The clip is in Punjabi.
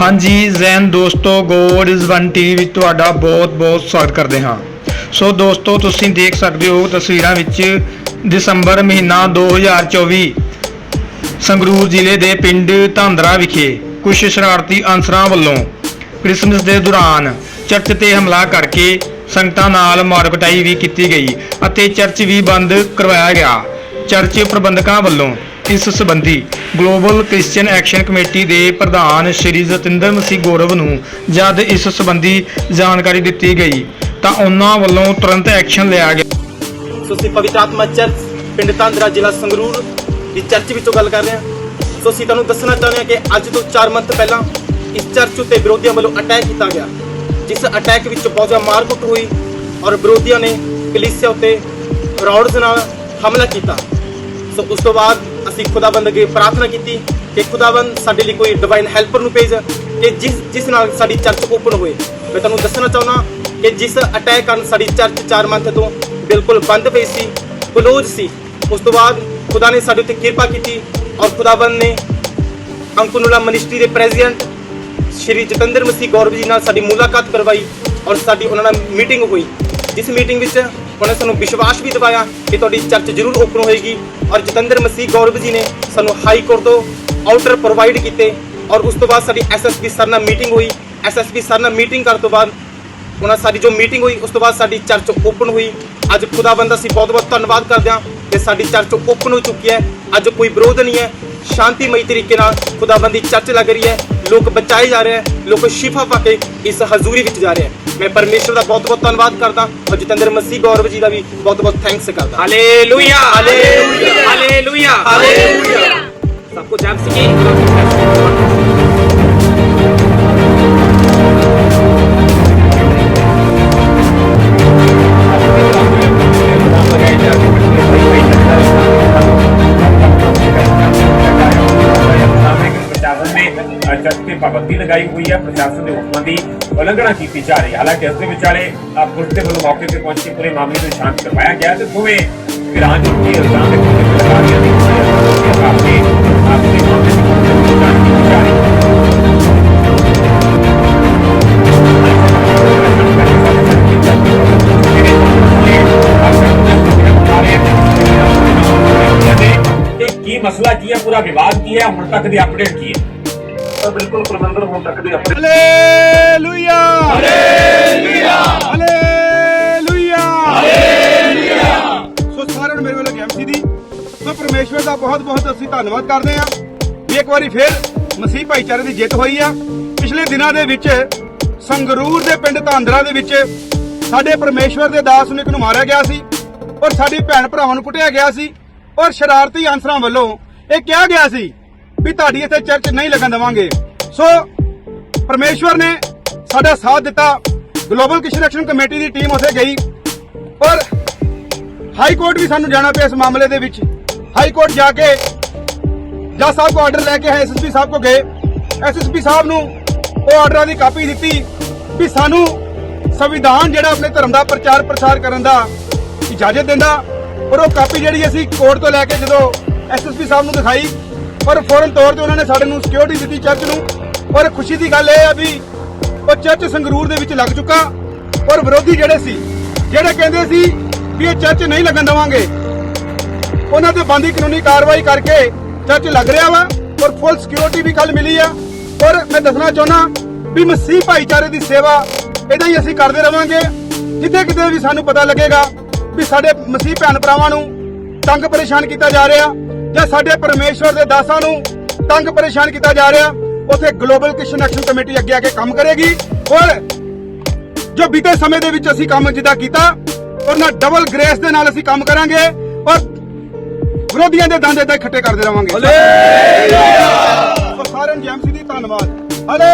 ਹਾਂਜੀ, ਜ਼ੈਨ ਦੋਸਤੋ, ਗੋਡ ਇਜ਼ ਵਨ ਟੀਵੀ ਵਿੱਚ ਤੁਹਾਡਾ ਬਹੁਤ-ਬਹੁਤ ਸਵਾਗਤ ਕਰਦੇ ਹਾਂ। ਸੋ ਦੋਸਤੋ, ਤੁਸੀਂ ਦੇਖ ਸਕਦੇ ਹੋ ਤਸਵੀਰਾਂ ਵਿੱਚ ਦਸੰਬਰ ਮਹੀਨਾ 2024 ਸੰਗਰੂਰ ਜ਼ਿਲ੍ਹੇ ਦੇ ਪਿੰਡ ਧਾਂਦਰਾ ਵਿਖੇ ਕੁਝ ਸ਼ਰਾਰਤੀ ਅਨਸਰਾਂ ਵੱਲੋਂ ਕ੍ਰਿਸਮਸ ਦੇ ਦੌਰਾਨ ਚਰਚ ਤੇ ਹਮਲਾ ਕਰਕੇ ਸੰਗਤਾਂ ਨਾਲ ਮਾਰਕਟਾਈ ਵੀ ਕੀਤੀ ਗਈ ਅਤੇ ਚਰਚ ਵੀ ਬੰਦ ਕਰਵਾਇਆ ਗਿਆ। ਚਰਚ ਪ੍ਰਬੰਧਕਾਂ ਵੱਲੋਂ ਇਸ ਸੰਬੰਧੀ ਗਲੋਬਲ ਕ੍ਰਿਸਚੀਅਨ ਐਕਸ਼ਨ ਕਮੇਟੀ ਦੇ ਪ੍ਰਧਾਨ ਸ਼੍ਰੀ ਜਤਿੰਦਰ ਮਸੀਹ ਗੌਰਵ ਨੂੰ ਜਦ ਇਸ ਸੰਬੰਧੀ ਜਾਣਕਾਰੀ ਦਿੱਤੀ ਗਈ, ਤਾਂ ਉਹਨਾਂ ਵੱਲੋਂ ਤੁਰੰਤ ਐਕਸ਼ਨ ਲਿਆ ਗਿਆ। ਸੋ ਅਸੀਂ ਪਵਿੱਤਰ ਆਤਮਾ ਚਰਚ, ਪਿੰਡ ਤਾਂਦਰਾ ਜ਼ਿਲ੍ਹਾ ਸੰਗਰੂਰ ਦੀ ਚਰਚ ਵਿੱਚੋਂ ਗੱਲ ਕਰ ਰਹੇ ਹਾਂ। ਸੋ ਅਸੀਂ ਤੁਹਾਨੂੰ ਦੱਸਣਾ ਚਾਹੁੰਦੇ ਹਾਂ ਕਿ ਅੱਜ ਤੋਂ 4 ਮੰਥ ਪਹਿਲਾਂ ਇਸ ਚਰਚ ਉੱਤੇ ਵਿਰੋਧੀਆਂ ਵੱਲੋਂ ਅਟੈਕ ਕੀਤਾ ਗਿਆ। ਜਿਸ ਅਟੈਕ ਵਿੱਚ ਬਹੁਤ ਜ਼ਿਆਦਾ ਮਾਰਕੁੱਟ ਹੋਈ ਔਰ ਵਿਰੋਧੀਆਂ ਨੇ ਕਲੀਸਿਆ ਉੱਤੇ ਰੌਡਸ ਨਾਲ ਹਮਲਾ ਕੀਤਾ। ਸੋ ਉਸ ਤੋਂ ਬਾਅਦ ਅਸੀਂ ਖੁਦਾਬੰਦ ਅੱਗੇ ਪ੍ਰਾਰਥਨਾ ਕੀਤੀ ਕਿ ਖੁਦਾਬੰਦ ਸਾਡੇ ਲਈ ਕੋਈ ਡਿਵਾਈਨ ਹੈਲਪਰ ਨੂੰ ਭੇਜ ਕਿ ਜਿਸ ਜਿਸ ਨਾਲ ਸਾਡੀ ਚਰਚ ਓਪਨ ਹੋਏ। ਮੈਂ ਤੁਹਾਨੂੰ ਦੱਸਣਾ ਚਾਹੁੰਦਾ ਕਿ ਜਿਸ ਅਟੈਕ ਕਾਰਨ ਸਾਡੀ ਚਰਚ 4 ਮੰਥ ਤੋਂ ਬਿਲਕੁਲ ਬੰਦ ਪਈ ਸੀ ਕਲੋਜ਼ ਸੀ, ਉਸ ਤੋਂ ਬਾਅਦ ਖੁਦਾ ਨੇ ਸਾਡੇ ਉੱਤੇ ਕਿਰਪਾ ਕੀਤੀ ਔਰ ਖੁਦਾਬੰਦ ਨੇ ਅੰਕੁਨੂਲਾ ਮਿਨਿਸਟਰੀ ਦੇ ਪ੍ਰੈਜ਼ੀਡੈਂਟ ਸ਼੍ਰੀ ਜਤਿੰਦਰ ਮਸੀਹ ਗੌਰਵ ਜੀ ਨਾਲ ਸਾਡੀ ਮੁਲਾਕਾਤ ਕਰਵਾਈ ਔਰ ਸਾਡੀ ਉਹਨਾਂ ਨਾਲ ਮੀਟਿੰਗ ਹੋਈ। ਜਿਸ ਮੀਟਿੰਗ ਵਿੱਚ ਉਹਨੇ ਸਾਨੂੰ ਵਿਸ਼ਵਾਸ ਵੀ ਦਿਵਾਇਆ ਕਿ ਤੁਹਾਡੀ ਚਰਚ ਜ਼ਰੂਰ ਓਪਨ ਹੋਏਗੀ ਔਰ ਜਤਿੰਦਰ ਮਸੀਹ ਗੌਰਵ ਜੀ ਨੇ ਸਾਨੂੰ ਹਾਈ ਕੋਰਟ ਤੋਂ ਆਊਟਰ ਪ੍ਰੋਵਾਈਡ ਕੀਤੇ ਔਰ ਉਸ ਤੋਂ ਬਾਅਦ ਸਾਡੀ ਐਸਐਸਪੀ ਸਰ ਨਾਲ ਮੀਟਿੰਗ ਹੋਈ। ਐਸਐਸਪੀ ਸਰ ਨਾਲ ਮੀਟਿੰਗ ਕਰਨ ਤੋਂ ਬਾਅਦ ਉਹਨਾਂ ਸਾਡੀ ਜੋ ਮੀਟਿੰਗ ਹੋਈ, ਉਸ ਤੋਂ ਬਾਅਦ ਸਾਡੀ ਚਰਚ ਓਪਨ ਹੋਈ। ਅੱਜ ਖੁਦਾਬੰਦ ਅਸੀਂ ਬਹੁਤ ਬਹੁਤ ਧੰਨਵਾਦ ਕਰਦੇ ਹਾਂ ਕਿ ਸਾਡੀ ਚਰਚ ਓਪਨ ਹੋ ਚੁੱਕੀ ਹੈ। ਅੱਜ ਕੋਈ ਵਿਰੋਧ ਨਹੀਂ ਹੈ। ਸ਼ਾਂਤੀਮਈ ਤਰੀਕੇ ਨਾਲ ਖੁਦਾਬੰਦ ਦੀ ਚਰਚ ਲੱਗ ਰਹੀ ਹੈ। ਲੋਕ ਬਚਾਏ ਜਾ ਰਹੇ ਹੈ ਲੋਕ ਸ਼ਿਫਾ ਪਾ ਕੇ ਇਸ ਹਜ਼ੂਰੀ ਵਿੱਚ ਜਾ ਰਹੇ ਹੈ ਮੈਂ ਪਰਮੇਸ਼ਰ ਦਾ ਬਹੁਤ ਬਹੁਤ ਧੰਨਵਾਦ ਕਰਦਾ ਔਰ ਜਤਿੰਦਰ ਮਸੀਹ ਗੌਰਵ ਜੀ ਦਾ ਵੀ ਬਹੁਤ ਬਹੁਤ ਥੈਂਕਸ ਕਰਦਾ। ਹਾਲੇਲੂਇਆ! ਹਾਲੇਲੂਇਆ। ਹਾਲੇਲੂਇਆ! ਹਾਲੇਲੂਇਆ। ਸਭ ਕੁਝ ਜਪ ਸਕੀ ਪਾਬੰਦੀ ਲਗਾਈ ਹੋਈ ਹੈ, ਪ੍ਰਸ਼ਾਸਨ ਦੇ ਹੁਕਮਾਂ ਦੀ ਉਲੰਘਣਾ ਕੀਤੀ ਜਾ ਰਹੀ ਹੈ। ਹਾਲਾਂਕਿ ਇਸ ਦੇ ਵਿਚਾਲੇ ਪੁਲਿਸ ਦੇ ਵੱਲੋਂ ਮੌਕੇ ਤੇ ਪਹੁੰਚ ਕੇ ਪੂਰੇ ਮਾਮਲੇ ਨੂੰ ਸ਼ਾਂਤ ਕਰਵਾਇਆ ਗਿਆ ਤੇ ਦੋਵੇਂ ਵਿਰਾਂ ਜੋ ਇਲਜ਼ਾਮ ਦੇ ਖਿਲਾਫ ਲਗਾ ਰਹੀਆਂ ਨੇ ਆਪਣੇ ਆਪਣੇ ਮਾਮਲੇ ਦੀ ਜਾਂਚ ਕੀਤੀ ਜਾ ਰਹੀ ਹੈ। ਇਹ ਕੀ ਮਸਲਾ ਕੀ ਹੈ? ਪੂਰਾ ਵਿਵਾਦ ਕੀ ਹੈ? ਹੁਣ ਤੱਕ ਦੀ ਹੈ ਬਿਲਕੁਲ ਪ੍ਰਬੰਧਨ ਹੁਣ ਤੱਕ ਦੇ ਆਪਣੇ ਹਾਲੇਲੂਇਆ ਹਾਲੇਲੂਇਆ ਹਾਲੇਲੂਇਆ ਹਾਲੇਲੂਇਆ ਸੋ ਸਾਰਿਆਂ ਨੂੰ ਮੇਰੇ ਵੱਲੋਂ ਐਮਸੀ ਦੀ ਸੋ ਪਰਮੇਸ਼ਵਰ ਦਾ ਬਹੁਤ ਬਹੁਤ ਅਸੀਂ ਧੰਨਵਾਦ ਕਰਦੇ ਹਾਂ। ਵੀ ਇੱਕ ਵਾਰੀ ਫਿਰ ਮਸੀਹ ਭਾਈਚਾਰੇ ਦੀ ਜਿੱਤ ਹੋਈ ਆ। ਪਿਛਲੇ ਦਿਨਾਂ ਦੇ ਵਿੱਚ ਸੰਗਰੂਰ ਦੇ ਪਿੰਡ ਧਾਂਦਰਾ ਦੇ ਵਿੱਚ ਸਾਡੇ ਪਰਮੇਸ਼ਵਰ ਦੇ ਦਾਸ ਨੂੰ ਇੱਕ ਨੂੰ ਮਾਰਿਆ ਗਿਆ ਸੀ ਔਰ ਸਾਡੀ ਭੈਣ ਭਰਾਵਾਂ ਨੂੰ ਕੁੱਟਿਆ ਗਿਆ ਸੀ ਔਰ ਸ਼ਰਾਰਤੀ ਅਨਸਰਾਂ ਵੱਲੋਂ ਇਹ ਕਿਹਾ ਗਿਆ ਸੀ ਵੀ ਤੁਹਾਡੀ ਇੱਥੇ ਚਰਚ ਨਹੀਂ ਲੱਗਣ ਦੇਵਾਂਗੇ। ਸੋ ਪਰਮੇਸ਼ਵਰ ਨੇ ਸਾਡਾ ਸਾਥ ਦਿੱਤਾ। ਗਲੋਬਲ ਕਿਸ਼ਨ ਐਕਸ਼ਨ ਕਮੇਟੀ ਦੀ ਟੀਮ ਉੱਥੇ ਗਈ। ਪਰ ਹਾਈ ਕੋਰਟ ਵੀ ਸਾਨੂੰ ਜਾਣਾ ਪਿਆ ਇਸ ਮਾਮਲੇ ਦੇ ਵਿੱਚ। ਹਾਈ ਕੋਰਟ ਜਾ ਕੇ ਜੱਜ ਸਾਹਿਬ ਕੋ ਆਰਡਰ ਲੈ ਕੇ ਆਏ ਐਸਐਸਪੀ ਸਾਹਿਬ ਕੋ ਗਏ। ਐਸਐਸਪੀ ਸਾਹਿਬ ਨੂੰ ਉਹ ਆਰਡਰਾਂ ਦੀ ਕਾਪੀ ਦਿੱਤੀ ਵੀ ਸਾਨੂੰ ਸੰਵਿਧਾਨ ਜਿਹੜਾ ਆਪਣੇ ਧਰਮ ਦਾ ਪ੍ਰਚਾਰ ਪ੍ਰਸਾਰ ਕਰਨ ਦਾ ਇਜਾਜ਼ਤ ਦਿੰਦਾ। ਔਰ ਉਹ ਕਾਪੀ ਜਿਹੜੀ ਅਸੀਂ ਕੋਰਟ ਤੋਂ ਲੈ ਕੇ ਜਦੋਂ ਐਸਐਸਪੀ ਸਾਹਿਬ ਨੂੰ ਦਿਖਾਈ ਔਰ ਫੌਰਨ ਤੌਰ ਤੇ ਉਹਨਾਂ ਨੇ ਸਾਡੇ ਨੂੰ ਸਿਕਿਉਰਿਟੀ ਦਿੱਤੀ ਚਰਚ ਨੂੰ। ਔਰ ਖੁਸ਼ੀ ਦੀ ਗੱਲ ਇਹ ਆ ਵੀ ਉਹ ਚਰਚ ਸੰਗਰੂਰ ਦੇ ਵਿੱਚ ਲੱਗ ਚੁੱਕਾ। ਔਰ ਵਿਰੋਧੀ ਜਿਹੜੇ ਸੀ, ਜਿਹੜੇ ਕਹਿੰਦੇ ਸੀ ਵੀ ਇਹ ਚਰਚ ਨਹੀਂ ਲੱਗਣ ਦੇਵਾਂਗੇ, ਉਹਨਾਂ ਤੇ ਬੰਦੀ ਕਾਨੂੰਨੀ ਕਾਰਵਾਈ ਕਰਕੇ ਚਰਚ ਲੱਗ ਰਿਹਾ ਵਾ। ਔਰ ਫੁੱਲ ਸਿਕਿਉਰਿਟੀ ਵੀ ਕੱਲ ਮਿਲੀ ਆ। ਔਰ ਮੈਂ ਦੱਸਣਾ ਚਾਹੁੰਦਾ ਵੀ ਮਸੀਹ ਭਾਈਚਾਰੇ ਦੀ ਸੇਵਾ ਇਦਾਂ ਹੀ ਅਸੀਂ ਕਰਦੇ ਰਵਾਂਗੇ। ਜਿੱਥੇ ਕਿਤੇ ਵੀ ਸਾਨੂੰ ਪਤਾ ਲੱਗੇਗਾ ਵੀ ਸਾਡੇ ਮਸੀਹ ਭੈਣ ਭਰਾਵਾਂ ਨੂੰ ਤੰਗ ਪਰੇਸ਼ਾਨ ਕੀਤਾ ਜਾ ਰਿਹਾ। ਜਾਂ ਸਾਡੇ ਪਰਮੇਸ਼ਵਰ ਦੇ ਦਾਸਾਂ ਨੂੰ ਤੰਗ ਪਰੇਸ਼ਾਨ ਕੀਤਾ ਜਾ ਰਿਹਾ ਉਥੇ ਗਲੋਬਲ ਕਿਸ਼ਨ ਐਕਸ਼ਨ ਕਮੇਟੀ ਅੱਗੇ ਆ ਕੇ ਕੰਮ ਕਰੇਗੀ। ਔਰ ਜੋ ਬੀਤੇ ਸਮੇਂ ਦੇ ਵਿੱਚ ਅਸੀਂ ਕੰਮ ਜਿੱਦਾਂ ਕੀਤਾ ਔਰ ਨਾਲ ਡਬਲ ਗ੍ਰੇਸ ਦੇ ਨਾਲ ਅਸੀਂ ਕੰਮ ਕਰਾਂਗੇ ਔਰ ਵਿਰੋਧੀਆਂ ਦੇ ਦੰਦ ਹੀ ਖੱਟੇ ਕਰਦੇ ਰਵਾਂਗੇ। ਹਾਲੇਲੂਇਆ ਸਾਰਿਆਂ ਨੂੰ ਜੈਮਸੀ ਦੀ ਧੰਨਵਾਦ। ਹਾਲੇ